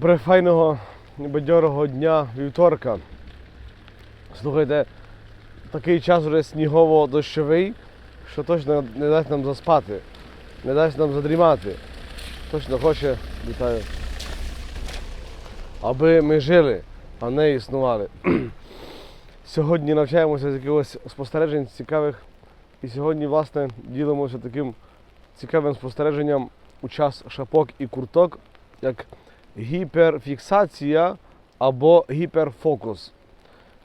Префайного бадьорого дня вівторка. Слухайте, такий час вже снігово-дощовий, що точно не дасть нам заспати, не дасть нам задрімати. Точно хоче, вітаю, аби ми жили, а не існували. Сьогодні навчаємося з якихось спостережень цікавих. І сьогодні, власне, ділимося таким цікавим спостереженням у час шапок і курток, як гіперфіксація або гіперфокус.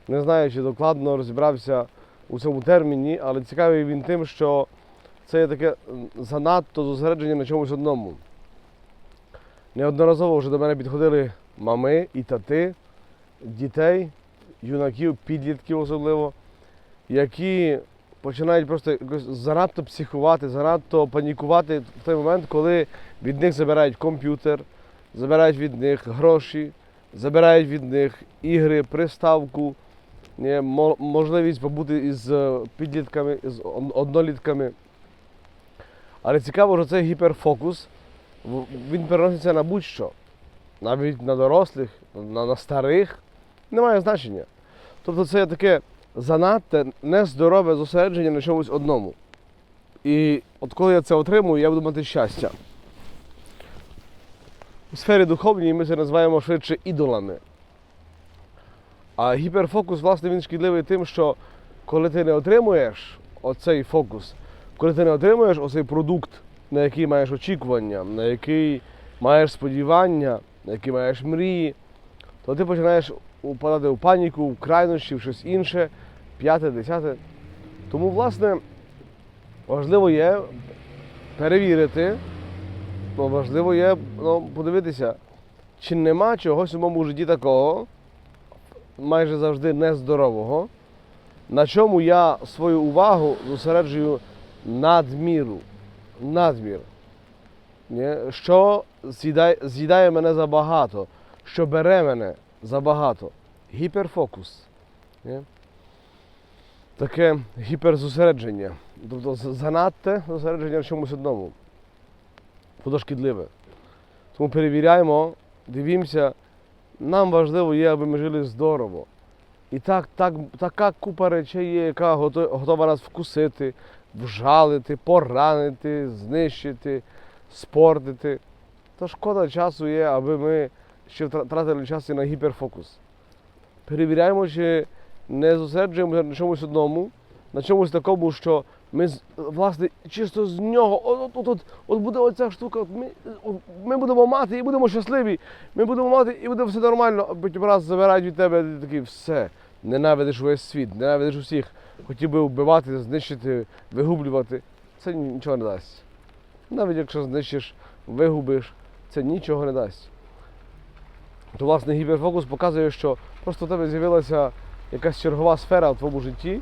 Не знаю, чи докладно розібрався у цьому терміні, але цікавий він тим, що це є таке занадто зосередження на чомусь одному. Неодноразово вже до мене підходили мами і тати, дітей, юнаків, підлітків особливо, які починають просто якось занадто психувати, занадто панікувати в той момент, коли від них забирають комп'ютер, забирають від них гроші, забирають від них ігри, приставку, можливість побути із е, підлітками, з однолітками. Але цікаво, що цей гіперфокус він переноситься на будь-що. Навіть на дорослих, на, на старих, немає значення. Тобто це таке занадто нездорове зосередження на чомусь одному. І от коли я це отримую, я буду мати щастя. У сфері духовній ми це називаємо швидше ідолами. А гіперфокус, власне, він шкідливий тим, що коли ти не отримуєш оцей фокус, коли ти не отримуєш оцей продукт, на який маєш очікування, на який маєш сподівання, на який маєш мрії, то ти починаєш упадати в паніку, в крайнощі, в щось інше, п'яте, десяте. Тому, власне, важливо є перевірити, ну, важливо є ну, подивитися, чи нема чогось у моєму житті такого, майже завжди нездорового, на чому я свою увагу зосереджую надміру. Надмір. Що з'їдає, з'їдає мене забагато, що бере мене забагато. Гіперфокус. Ні? Таке гіперзосередження. Тобто занадте зосередження в чомусь одному. Воно. Тому перевіряємо, дивімося. Нам важливо є, аби ми жили здорово. І так, так, така купа речей є, яка готова нас вкусити, вжалити, поранити, знищити, спортити. То шкода часу є, аби ми ще втра- тратили час і на гіперфокус. Перевіряємо, чи не зосереджуємося на чомусь одному, на чомусь такому, що ми власне чисто з нього, от, от, от, от, буде оця штука, от ми, от ми будемо мати і будемо щасливі. Ми будемо мати і буде все нормально, а потім раз забирають від тебе, і такий все. Ненавидиш увесь світ, ненавидиш усіх, хотів би вбивати, знищити, вигублювати. Це нічого не дасть. Навіть якщо знищиш, вигубиш, це нічого не дасть. То, власне, гіперфокус показує, що просто в тебе з'явилася якась чергова сфера в твоєму житті,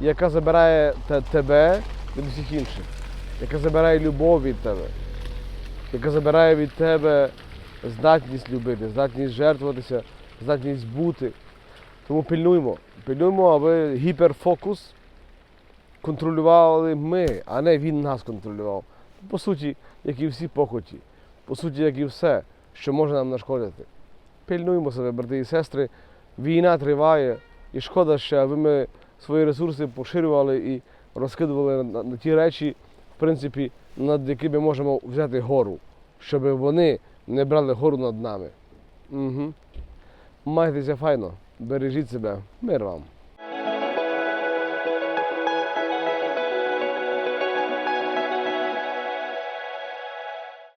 яка забирає те- тебе від всіх інших, яка забирає любов від тебе, яка забирає від тебе здатність любити, здатність жертвуватися, здатність бути. Тому пильнуймо. Пильнуймо, аби гіперфокус контролювали ми, а не він нас контролював. По суті, як і всі похоті, по суті, як і все, що може нам нашкодити. Пильнуймо себе, брати і сестри. Війна триває, і шкода ще, аби ми свої ресурси поширювали і розкидували на, ті речі, в принципі, над якими можемо взяти гору, щоб вони не брали гору над нами. Угу. Майтеся файно, бережіть себе, мир вам.